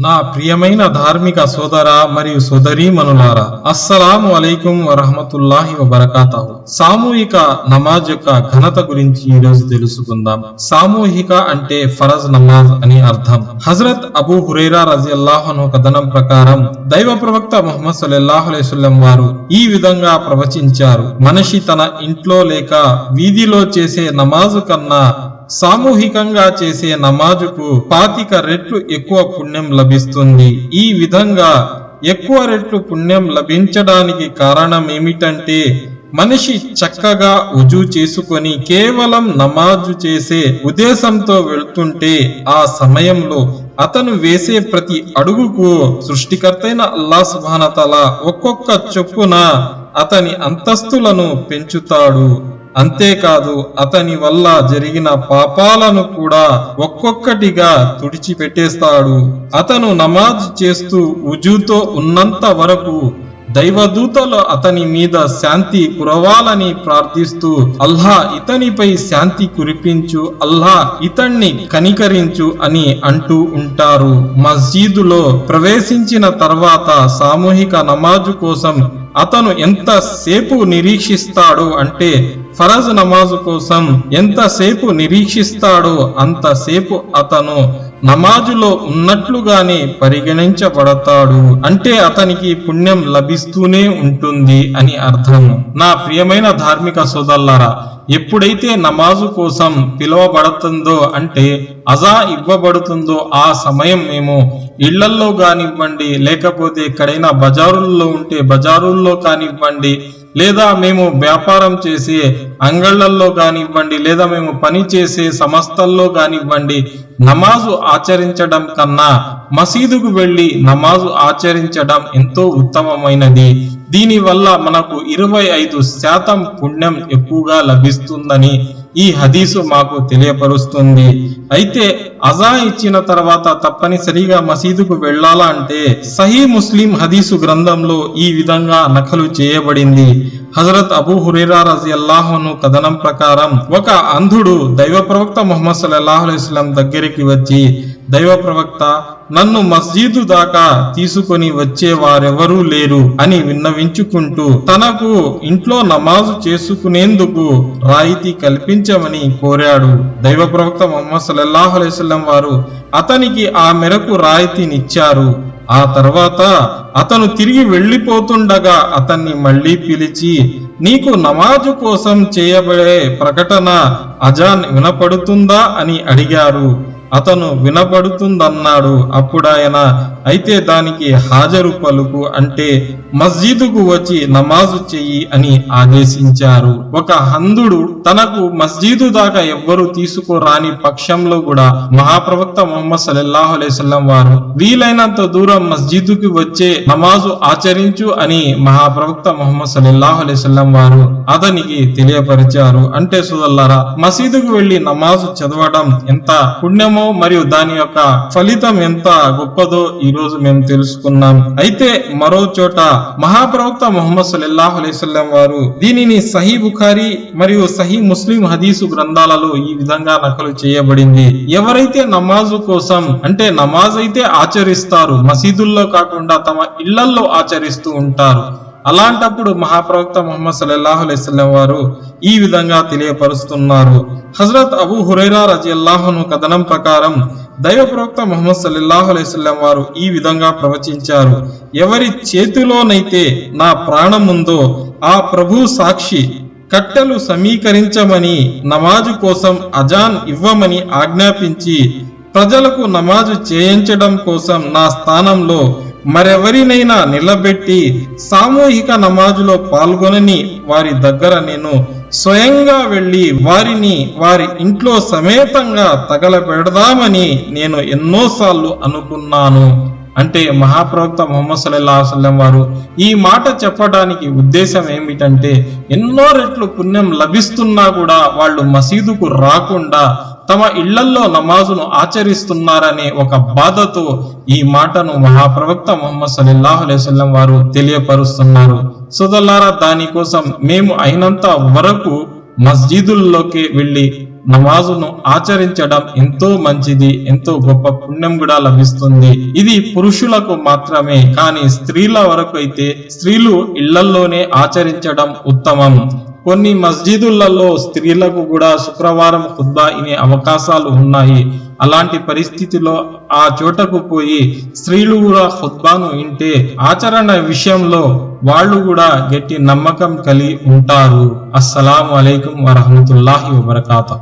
నా ప్రియమైన ధార్మిక సోదర మరియు సోదరీమనులారా అస్సలాము అలైకుం వరహమతుల్లాహి వబరకాతాహు. సామూహిక నమాజ్ యొక్క ఘనత గురించి ఈ రోజు తెలుసుకుందాం. సామూహిక అంటే ఫరజ్ నమాజ్ అని అర్థం. హజరత్ అబూ హురైరా రజియల్లాహు కథనం ప్రకారం దైవ ప్రవక్త ముహమ్మద్ సల్లల్లాహు వారు ఈ విధంగా ప్రవచించారు. మనిషి తన ఇంట్లో లేక వీధిలో చేసే నమాజు కన్నా సామూహికంగా చేసే నమాజుకు పాతిక రెట్లు ఎక్కువ పుణ్యం లభిస్తుంది. ఈ విధంగా ఎక్కువ రెట్లు పుణ్యం లభించడానికి కారణం ఏమిటంటే మనిషి చక్కగా ఉజు చేసుకొని కేవలం నమాజు చేసే ఉద్దేశంతో వెళ్తుంటే ఆ సమయంలో అతను వేసే ప్రతి అడుగుకు సృష్టికర్తైన అల్లా సుభానతల ఒక్కొక్క చొప్పున అతని అంతస్తులను పెంచుతాడు. అంతేకాదు అతని వల్ల జరిగిన పాపాలను కూడా ఒక్కొక్కటిగా తుడిచిపెట్టేస్తాడు. అతను నమాజ్ చేస్తూ ఉజుతో ఉన్నంత వరకు దైవదూతలు అతని మీద శాంతి కురవాలని ప్రార్థిస్తూ అల్లా ఇతనిపై శాంతి కురిపించు అల్లా ఇతన్ని కనికరించు అని అంటూ ఉంటారు. మస్జీదులో ప్రవేశించిన తర్వాత సామూహిక నమాజు కోసం అతను ఎంత సేపు నిరీక్షిస్తాడు అంటే ఫరజ్ నమాజు కోసం ఎంతసేపు నిరీక్షిస్తాడో అంతసేపు అతను నమాజులో ఉన్నట్లుగానే పరిగణించబడతాడు. అంటే అతనికి పుణ్యం లభిస్తూనే ఉంటుంది అని అర్థం. నా ప్రియమైన ధార్మిక సోదల్లారా ఎప్పుడైతే నమాజు కోసం పిలువబడుతుందో అంటే అజా ఇవ్వబడుతుందో ఆ సమయం మేము ఇళ్ళల్లో కానివ్వండి లేకపోతే ఎక్కడైనా బజారుల్లో ఉంటే బజారుల్లో కానివ్వండి లేదా మేము వ్యాపారం చేసే అంగళ్ళలో కానివ్వండి లేదా మేము పని చేసే సంస్థల్లో కానివ్వండి నమాజు ఆచరించడం కన్నా మసీదుకు వెళ్ళి నమాజు ఆచరించడం ఎంతో ఉత్తమమైనది. దీనివల్ల మనకు ఇరవై ఐదు శాతం పుణ్యం ఎక్కువగా లభిస్తుందని ఈ హదీసు మాకు తెలియపరుస్తుంది. అయితే అజా ఇచ్చిన తర్వాత తప్పనిసరిగా మసీదుకు వెళ్ళాలా అంటే సహీ ముస్లిం హదీసు గ్రంథంలో ఈ విధంగా నకలు చేయబడింది. హజరత్ అబూ హురేరా రజి అల్లాహను కథనం ప్రకారం ఒక అంధుడు దైవ ప్రవక్త ముహమ్మద్ సల్లాహు అలైస్లం దగ్గరికి వచ్చి దైవ ప్రవక్త నన్ను మస్జీదు దాకా తీసుకొని వచ్చే వారెవరూ లేరు అని విన్నవించుకుంటూ తనకు ఇంట్లో నమాజు చేసుకునేందుకు రాయితీ కల్పించమని కోరాడు. దైవ ప్రవక్త మొహమ్మద్ సల్లాహు అలైస్లం వారు అతనికి ఆ మేరకు రాయితీనిచ్చారు. ఆ తర్వాత అతను తిరిగి వెళ్ళిపోతుండగా అతన్ని మళ్ళీ పిలిచి నీకు నమాజు కోసం చేయబడే ప్రకటన అజాన్ వినపడుతుందా? అని అడిగారు. అతను వినపడుతుందన్నాడు అప్పుడాయన అయితే దానికి హాజరు పలుకు అంటే మస్జిదుకు వచ్చి నమాజు చెయ్యి అని ఆదేశించారు. ఒక హందుడు తనకు మస్జిదు దాకా ఎవ్వరు తీసుకురాని పక్షంలో కూడా మహాప్రవక్త మొహమ్మద్ సల్లల్లాహు అలైస్లం వారు వీలైనంత దూరం మస్జిదుకి వచ్చే నమాజు ఆచరించు అని మహాప్రవక్త మొహమ్మద్ సల్లల్లాహు అలైస్లం వారు అతనికి తెలియపరిచారు. అంటే సుదల్లారా మసీదుకు వెళ్ళి నమాజు చదవడం ఎంత పుణ్యమో మరియు దాని యొక్క ఫలితం ఎంత గొప్పదో ఈ ఈరోజు మేము తెలుసుకున్నాం. అయితే మరో చోట మహాప్రవక్త మొహమ్మద్ సల్లల్లాహు అలైస్లం వారు దీనిని సహీ బుఖారి మరియు సహీ ముస్లిం హదీసు గ్రంథాలలో ఈ విధంగా నకలు చేయబడింది. ఎవరైతే నమాజు కోసం అంటే నమాజ్ అయితే ఆచరిస్తారు మసీదుల్లో కాకుండా తమ ఇళ్ళల్లో ఆచరిస్తూ ఉంటారు. అలాంటప్పుడు మహాప్రవక్త ముహమ్మద్ సల్లల్లాహు వారు ఈ విధంగా తెలియపరుస్తున్నారు. హజరత్ అబూ హురైరా రజియల్లాహును కథనం ప్రకారం దైవ ప్రవక్త ముహమ్మద్ సల్లల్లాహు వారు ఈ విధంగా ప్రవచించారు. ఎవరి చేతిలోనైతే నా ప్రాణం ఉందో ఆ ప్రభు సాక్షి కట్టెలు సమీకరించమని నమాజు కోసం అజాన్ ఇవ్వమని ఆజ్ఞాపించి ప్రజలకు నమాజు చేయించడం కోసం నా స్థానంలో మరెవరినైనా నిలబెట్టి సామూహిక నమాజులో పాల్గొనని వారి దగ్గర నేను స్వయంగా వెళ్ళి వారిని వారి ఇంట్లో సమేతంగా తగలబెడదామని నేను ఎన్నోసార్లు అనుకున్నాను. అంటే మహాప్రవక్త ముహమ్మద్ సల్లాహం వారు ఈ మాట చెప్పడానికి ఉద్దేశం ఏమిటంటే ఎన్నో రెట్లు పుణ్యం లభిస్తున్నా కూడా వాళ్ళు మసీదుకు రాకుండా తమ ఇళ్ళల్లో నమాజును ఆచరిస్తున్నారనే ఒక బాధతో ఈ మాటను మహాప్రవక్త ముహమ్మద్ సల్లాహు అలైవల్లం వారు తెలియపరుస్తున్నారు. సోదల్లారా దానికోసం మేము అయినంత వరకు మస్జిదుల్లోకి వెళ్ళి నమాజును ఆచరించడం ఎంతో మంచిది ఎంతో గొప్ప పుణ్యం కూడా లభిస్తుంది. ఇది పురుషులకు మాత్రమే కానీ స్త్రీల వరకు అయితే స్త్రీలు ఇళ్ళల్లోనే ఆచరించడం ఉత్తమం. కొన్ని మస్జిదులలో స్త్రీలకు కూడా శుక్రవారం ఖుద్బా ఇనే అవకాశాలు ఉన్నాయి. అలాంటి పరిస్థితిలో ఆ చోటకు పోయి స్త్రీలు కూడా ఖుద్బాను వింటే ఆచరణ విషయంలో వాళ్ళు కూడా గట్టి నమ్మకం కలిగి ఉంటారు. అస్సలాము అలైకుం వరహమతుల్లాహి వబర్కాతు.